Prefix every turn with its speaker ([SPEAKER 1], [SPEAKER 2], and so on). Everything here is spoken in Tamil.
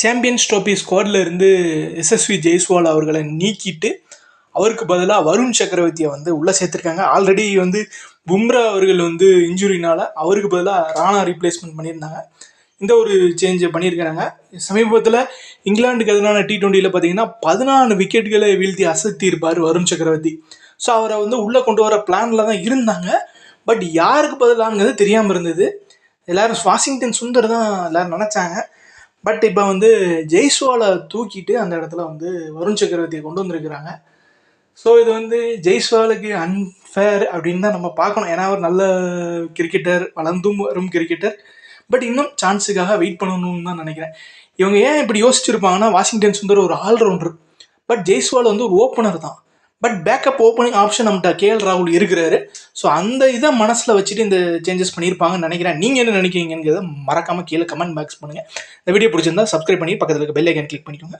[SPEAKER 1] சாம்பியன்ஸ் ட்ரோபி ஸ்குவாடில் இருந்து எஸ்எஸ்வி ஜெய்ஸ்வால் அவர்களை நீக்கிட்டு அவருக்கு பதிலாக வருண் சக்கரவர்த்தியை வந்து உள்ளே சேர்த்துருக்காங்க. ஆல்ரெடி வந்து பும்ரா அவர்கள் வந்து இன்ஜுரினால் அவருக்கு பதிலாக ராணா ரீப்ளேஸ்மெண்ட் பண்ணியிருந்தாங்க. இந்த ஒரு சேஞ்சை பண்ணியிருக்கிறாங்க. சமீபத்தில் இங்கிலாந்துக்கு எதிரான டி டுவெண்ட்டியில் பார்த்தீங்கன்னா பதினாலு விக்கெட்டுகளை வீழ்த்தி அசத்தி இருப்பார் வருண் சக்கரவர்த்தி. ஸோ அவரை வந்து உள்ளே கொண்டு வர பிளானில் தான் இருந்தாங்க. பட் யாருக்கு பதிலாங்கிறது தெரியாமல் இருந்தது. எல்லோரும் வாஷிங்டன் சுந்தர் தான் எல்லோரும் நினச்சாங்க. பட் இப்போ வந்து ஜெய்ஸ்வாலை தூக்கிட்டு அந்த இடத்துல வந்து வருண் சக்கரவர்த்தியை கொண்டு வந்திருக்கிறாங்க. ஸோ இது வந்து ஜெய்ஸ்வாலுக்கு அன்ஃபேர் அப்படின்னு தான் நம்ம பார்க்கணும். ஏன்னா அவர் நல்ல கிரிக்கெட்டர் வளர்ந்தும் வரும் கிரிக்கெட்டர் பட் இன்னும் சான்ஸுக்காக வெயிட் பண்ணணும்னு தான் நினைக்கிறேன். இவங்க ஏன் இப்படி யோசிச்சிருப்பாங்கன்னா வாஷிங்டன் சுந்தர் ஒரு ஆல்ரவுண்டர் பட் ஜெய்ஸ்வால் வந்து ஒரு ஓப்பனர் தான். பட் பேக்கப் ஓப்பனிங் ஆப்ஷன் நம்மகிட்ட கேஎல் ராகுல் இருக்கிறாரு. ஸோ அந்த இதை மனசில் வச்சுட்டு இந்த சேஞ்சஸ் பண்ணியிருப்பாங்கன்னு நினைக்கிறேன். நீங்கள் என்ன நினைக்கிறீங்கிறத மறக்காமல் கீழே கமெண்ட் பாக்ஸ் பண்ணுங்கள் இந்த வீடியோ பிடிச்சிருந்தா சப்ஸ்கிரைப் பண்ணி பக்கத்தில் இருக்க பெல் ஐக்கன் கிளிக் பண்ணிக்கோங்க.